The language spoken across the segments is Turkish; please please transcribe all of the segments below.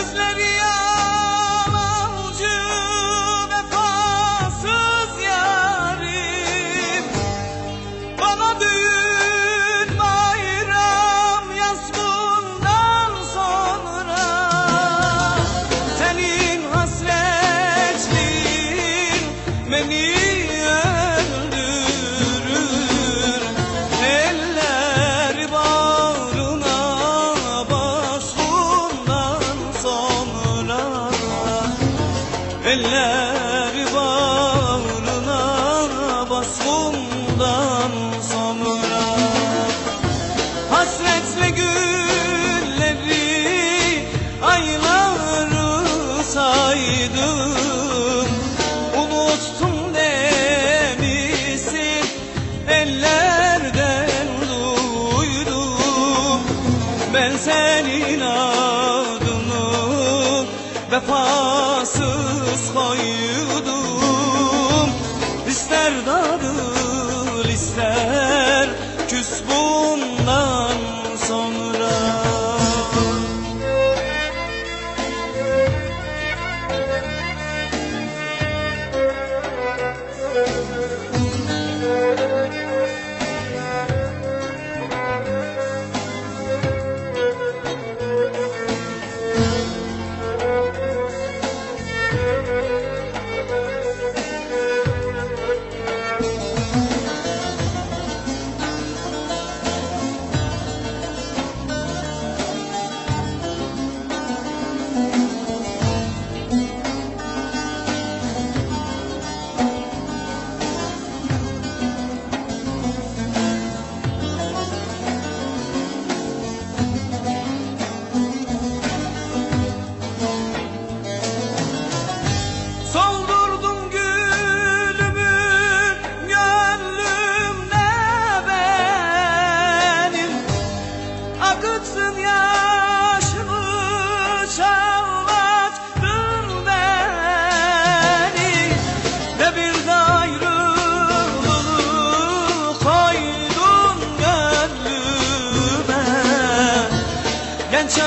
Gözleri Eller bağrına bas bundan sonra. Vefasız koydum. İster daha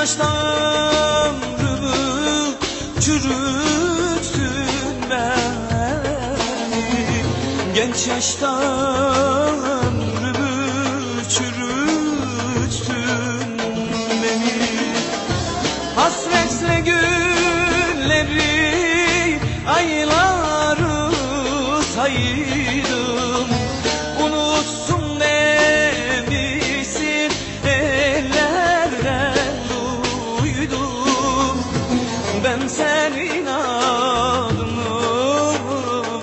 Ömrümü çürüttün beni. Genç yaşta ömrümü çürüttün beni. Hasretle günleri Ben senin adını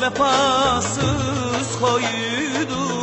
vefasız koydum